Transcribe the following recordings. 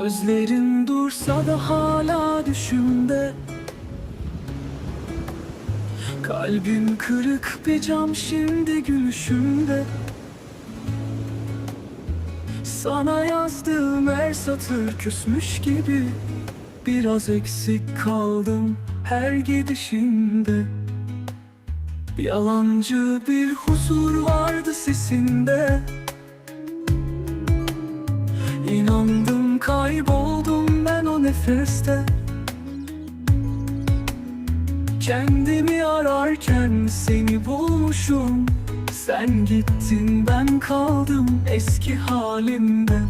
Sözlerin dursa da hala düşümde. Kalbim kırık bir cam şimdi gülüşümde. Sana yazdığım her satır küsmüş gibi. Biraz eksik kaldım her gidişinde Yalancı bir huzur vardı sesinde. İnandım kayboldum ben o nefeste. Kendimi ararken seni bulmuşum. Sen gittin ben kaldım eski halimde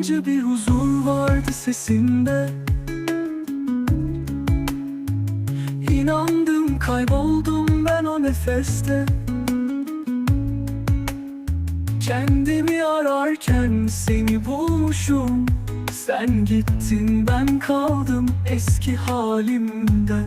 Yalancı bir huzur vardı sesinde. İnandım kayboldum ben o nefeste. Kendimi ararken seni bulmuşum. Sen gittin ben kaldım eski halimde